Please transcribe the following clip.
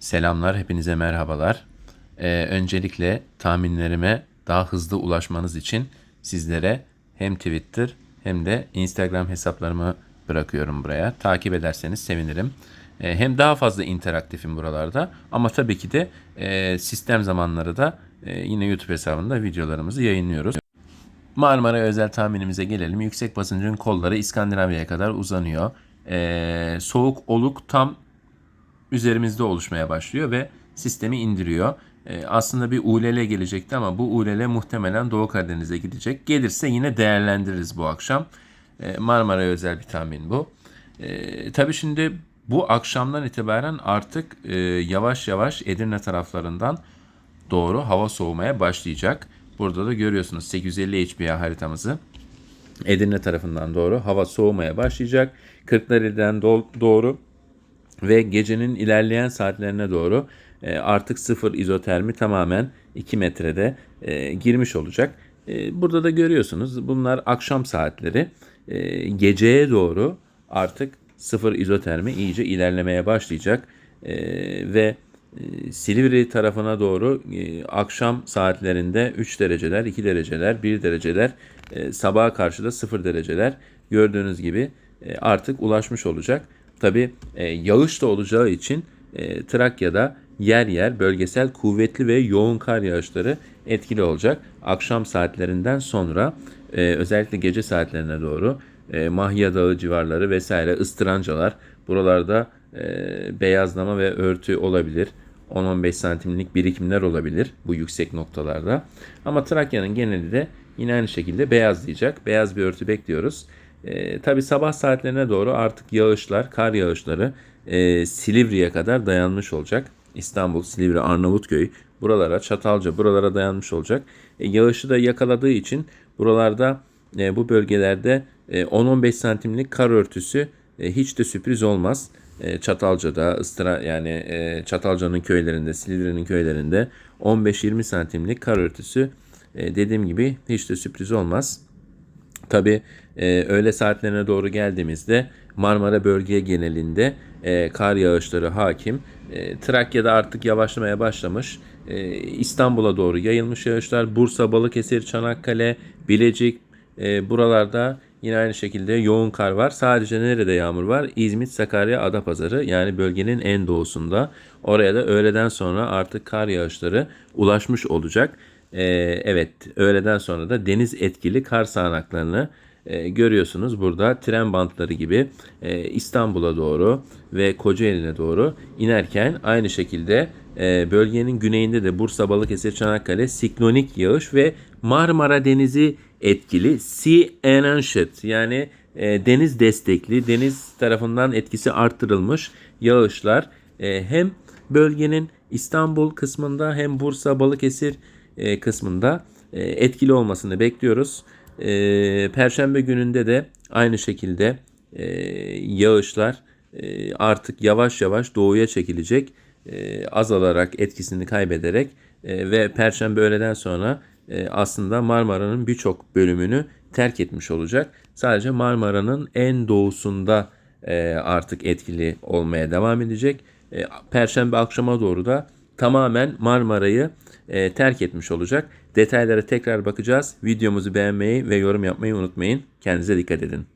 Selamlar, hepinize merhabalar. Ee, öncelikle tahminlerime daha hızlı ulaşmanız için sizlere hem Twitter hem de Instagram hesaplarımı bırakıyorum buraya. Takip ederseniz sevinirim. Ee, hem daha fazla interaktifim buralarda ama tabii ki de e, sistem zamanları da e, yine YouTube hesabında videolarımızı yayınlıyoruz. Marmara özel tahminimize gelelim. Yüksek basıncın kolları İskandinavya'ya kadar uzanıyor. Ee, soğuk oluk tam üzerimizde oluşmaya başlıyor ve sistemi indiriyor. Ee, aslında bir ULL gelecekti ama bu ULL muhtemelen Doğu Karadeniz'e gidecek. Gelirse yine değerlendiririz bu akşam. Ee, Marmara'ya özel bir tahmin bu. Ee, tabii şimdi bu akşamdan itibaren artık e, yavaş yavaş Edirne taraflarından doğru hava soğumaya başlayacak. Burada da görüyorsunuz 850 HPA haritamızı. Edirne tarafından doğru hava soğumaya başlayacak. Kırklareli'den do- doğru ve gecenin ilerleyen saatlerine doğru e, artık sıfır izotermi tamamen 2 metrede e, girmiş olacak. E, burada da görüyorsunuz bunlar akşam saatleri. Geceye doğru artık sıfır izotermi iyice ilerlemeye başlayacak. Ve Silivri tarafına doğru akşam saatlerinde 3 dereceler, 2 dereceler, 1 dereceler, sabaha karşı da 0 dereceler gördüğünüz gibi artık ulaşmış olacak. Tabi yağış da olacağı için e, Trakya'da yer yer bölgesel kuvvetli ve yoğun kar yağışları etkili olacak. Akşam saatlerinden sonra e, özellikle gece saatlerine doğru e, Mahya Dağı civarları vesaire ıstırancalar buralarda e, beyazlama ve örtü olabilir. 10-15 santimlik birikimler olabilir bu yüksek noktalarda. Ama Trakya'nın geneli de yine aynı şekilde beyazlayacak. Beyaz bir örtü bekliyoruz. E, Tabi sabah saatlerine doğru artık yağışlar, kar yağışları e, Silivri'ye kadar dayanmış olacak. İstanbul, Silivri, Arnavutköy buralara, Çatalca buralara dayanmış olacak. E, yağışı da yakaladığı için buralarda e, bu bölgelerde e, 10-15 santimlik kar örtüsü e, hiç de sürpriz olmaz. E, Çatalca'da, Istıra yani e, Çatalca'nın köylerinde, Silivri'nin köylerinde 15-20 santimlik kar örtüsü e, dediğim gibi hiç de sürpriz olmaz. Tabi e, öğle saatlerine doğru geldiğimizde Marmara bölge genelinde e, kar yağışları hakim. E, Trakya'da artık yavaşlamaya başlamış. E, İstanbul'a doğru yayılmış yağışlar. Bursa, Balıkesir, Çanakkale, Bilecik e, buralarda yine aynı şekilde yoğun kar var. Sadece nerede yağmur var? İzmit, Sakarya, Adapazarı yani bölgenin en doğusunda. Oraya da öğleden sonra artık kar yağışları ulaşmış olacak. E, evet öğleden sonra da deniz etkili kar sağanaklarını e, görüyorsunuz burada. Tren bantları gibi e, İstanbul'a doğru ve Kocaeli'ne doğru inerken aynı şekilde e, bölgenin güneyinde de Bursa, Balıkesir, Çanakkale siklonik yağış ve Marmara Denizi etkili. Sea Enhanced yani e, deniz destekli deniz tarafından etkisi arttırılmış yağışlar e, hem bölgenin İstanbul kısmında hem Bursa, Balıkesir e, kısmında e, etkili olmasını bekliyoruz. E, Perşembe gününde de aynı şekilde e, yağışlar artık yavaş yavaş doğuya çekilecek. Azalarak etkisini kaybederek ve Perşembe öğleden sonra aslında Marmara'nın birçok bölümünü terk etmiş olacak. Sadece Marmara'nın en doğusunda artık etkili olmaya devam edecek. Perşembe akşama doğru da tamamen Marmara'yı e, terk etmiş olacak. Detaylara tekrar bakacağız. Videomuzu beğenmeyi ve yorum yapmayı unutmayın. Kendinize dikkat edin.